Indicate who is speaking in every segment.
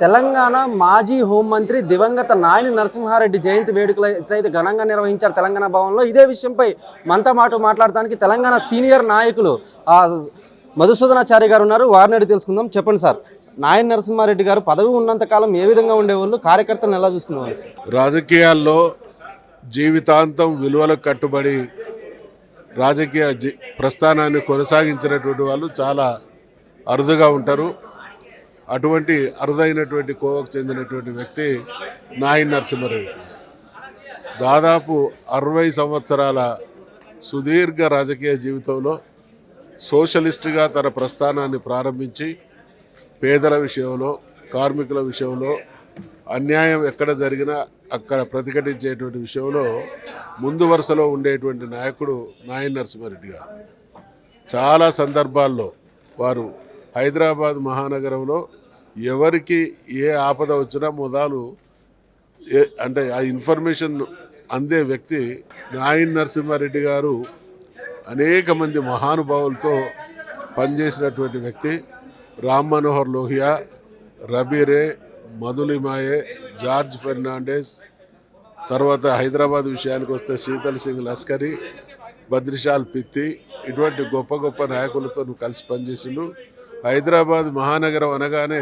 Speaker 1: తెలంగాణ మాజీ హోంమంత్రి దివంగత నాయని నరసింహారెడ్డి జయంతి వేడుకలు ఎట్లయితే ఘనంగా నిర్వహించారు తెలంగాణ భవన్లో ఇదే విషయంపై మనతో మాట మాట్లాడడానికి తెలంగాణ సీనియర్ నాయకులు ఆ, మధుసూదనాచారి గారు ఉన్నారు. వారిని అడిగి తెలుసుకుందాం. చెప్పండి సార్ నాయన నరసింహారెడ్డి గారు పదవి ఉన్నంతకాలం ఏ విధంగా ఉండేవాళ్ళు? కార్యకర్తలను ఎలా చూసుకునేవాళ్ళు? సార్?
Speaker 2: రాజకీయాల్లో జీవితాంతం విలువలకు కట్టుబడి రాజకీయ ప్రస్థానాన్ని కొనసాగించినటువంటి వాళ్ళు చాలా అరుదుగా ఉంటారు. అటువంటి అరుదైనటువంటి కోవకు చెందినటువంటి వ్యక్తి నాయన్ నరసింహారెడ్డి. దాదాపు అరవై సంవత్సరాల సుదీర్ఘ రాజకీయ జీవితంలో సోషలిస్టుగా తన ప్రస్థానాన్ని ప్రారంభించి పేదల విషయంలో కార్మికుల విషయంలో అన్యాయం ఎక్కడ జరిగినా అక్కడ ప్రతిఘటించేటువంటి విషయంలో ముందు వరుసలో ఉండేటువంటి నాయకుడు నాయన్ నరసింహారెడ్డి గారు. చాలా సందర్భాల్లో వారు హైదరాబాద్ మహానగరంలో ఎవరికి ఏ ఆపద వచ్చినా మొదలు ఏ అంటే ఆ ఇన్ఫర్మేషన్ అందే వ్యక్తి నాయన్ నరసింహారెడ్డి గారు అనేక మంది మహానుభావులతో పనిచేసినటువంటి వ్యక్తి. రామ్ మనోహర్ లోహియా రబీరే మధులిమాయే జార్జ్ ఫెర్నాండెస్ తర్వాత హైదరాబాద్ విషయానికి వస్తే శీతల్ సింగ్ లస్కరీ బద్రిషాల్ పిత్తి ఇటువంటి గొప్ప గొప్ప నాయకులతో నువ్వు కలిసి పనిచేసిండు. హైదరాబాద్ మహానగరం అనగానే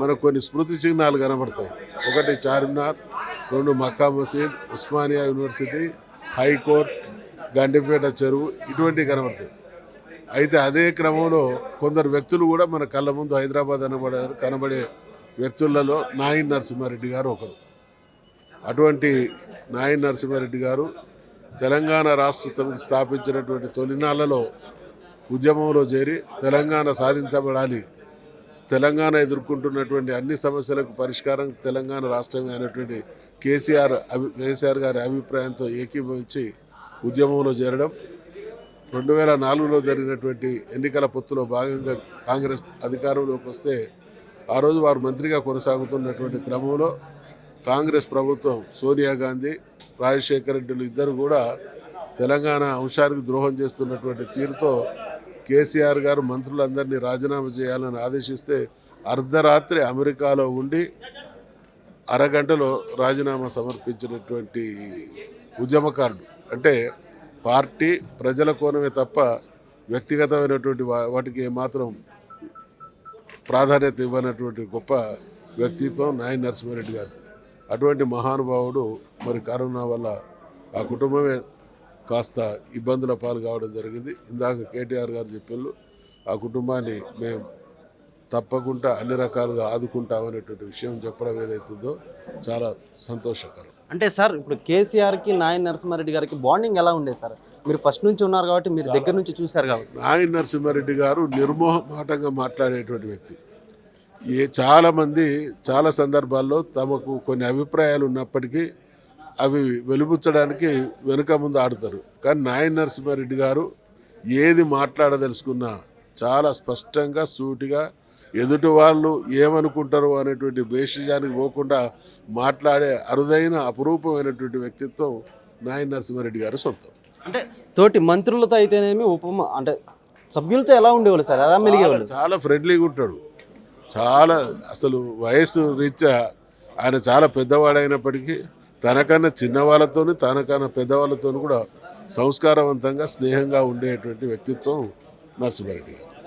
Speaker 2: మనకు కొన్ని స్మృతి చిహ్నాలు కనబడతాయి. ఒకటి చార్మినార్ రెండు మక్కా మసీద్ ఉస్మానియా యూనివర్సిటీ హైకోర్ట్ గండిపేట చెరువు ఇటువంటివి కనబడతాయి. అయితే అదే క్రమంలో కొందరు వ్యక్తులు కూడా మన కళ్ళ ముందు హైదరాబాద్ అనబడే కనబడే వ్యక్తులలో నాయిన్ నరసింహారెడ్డి గారు ఒకరు. అటువంటి నాయన్ నరసింహారెడ్డి గారు తెలంగాణ రాష్ట్ర సమితి స్థాపించినటువంటి తొలినాళ్ళలో ఉద్యమంలో చేరి తెలంగాణ సాధించబడాలి తెలంగాణ ఎదుర్కొంటున్నటువంటి అన్ని సమస్యలకు పరిష్కారం తెలంగాణ రాష్ట్రమే అనేటువంటి కేసీఆర్ అభి కేసీఆర్ గారి అభిప్రాయంతో ఏకీభవించి ఉద్యమంలో చేరడం. రెండు వేల నాలుగులో జరిగినటువంటి ఎన్నికల పొత్తులో భాగంగా కాంగ్రెస్ అధికారంలోకి వస్తే ఆ రోజు వారు మంత్రిగా కొనసాగుతున్నటువంటి క్రమంలో కాంగ్రెస్ ప్రభుత్వం సోనియా గాంధీ రాజశేఖర రెడ్డిలు ఇద్దరు కూడా తెలంగాణ అంశానికి ద్రోహం చేస్తున్నటువంటి తీరుతో కేసీఆర్ గారు మంత్రులందరినీ రాజీనామా చేయాలని ఆదేశిస్తే అర్ధరాత్రి అమెరికాలో ఉండి అరగంటలో రాజీనామా సమర్పించినటువంటి ఉద్యమకారుడు. అంటే పార్టీ ప్రజల కోణమే తప్ప వ్యక్తిగతమైనటువంటి వాటికి ఏమాత్రం ప్రాధాన్యత ఇవ్వనటువంటి గొప్ప వ్యక్తిత్వం నాయన నరసింహారెడ్డి గారు అటువంటి మహానుభావుడు మరి కరోనా వల్ల ఆ కుటుంబమే కాస్త ఇబ్బందుల పాలు కావడం జరిగింది. ఇందాక కేటీఆర్ గారు చెప్పారు ఆ కుటుంబాన్ని మేము తప్పకుండా అన్ని రకాలుగా ఆదుకుంటామనేటువంటి విషయం చెప్పడం ఏదైతుందో చాలా సంతోషకరం.
Speaker 1: అంటే సార్ ఇప్పుడు కేసీఆర్కి నాయన్ నరసింహారెడ్డి గారికి బాండింగ్ ఎలా ఉండేది సార్? మీరు ఫస్ట్ నుంచి ఉన్నారు కాబట్టి మీరు దగ్గర నుంచి చూశారు కాబట్టి.
Speaker 2: నాయన్ నరసింహారెడ్డి గారు నిర్మోహమాటంగా మాట్లాడేటువంటి వ్యక్తి. ఏ చాలామంది చాలా సందర్భాల్లో తమకు కొన్ని అభిప్రాయాలు ఉన్నప్పటికీ అవి వెలుబుచ్చడానికి వెనుక ముందు ఆడతారు. కానీ నాయన్ నరసింహారెడ్డి గారు ఏది మాట్లాడదలుచుకున్నా చాలా స్పష్టంగా సూటిగా ఎదుటి వాళ్ళు ఏమనుకుంటారు అనేటువంటి భేషజానికి పోకుండా మాట్లాడే అరుదైన అపురూపమైనటువంటి వ్యక్తిత్వం నాయన్ నరసింహారెడ్డి గారు సొంతం.
Speaker 1: అంటే తోటి మంత్రులతో అయితేనేమి ఉప అంటే సభ్యులతో ఎలా ఉండేవాళ్ళు సార్? ఎలా మెలిగేవాళ్ళు?
Speaker 2: చాలా ఫ్రెండ్లీగా ఉంటాడు. చాలా అసలు వయసు రీత్యా ఆయన చాలా పెద్దవాడైనప్పటికీ తనకన్నా చిన్నవాళ్ళతోని తనకన్నా పెద్దవాళ్ళతోని కూడా సంస్కారవంతంగా స్నేహంగా ఉండేటువంటి వ్యక్తిత్వం నరసింహారెడ్డి గారు.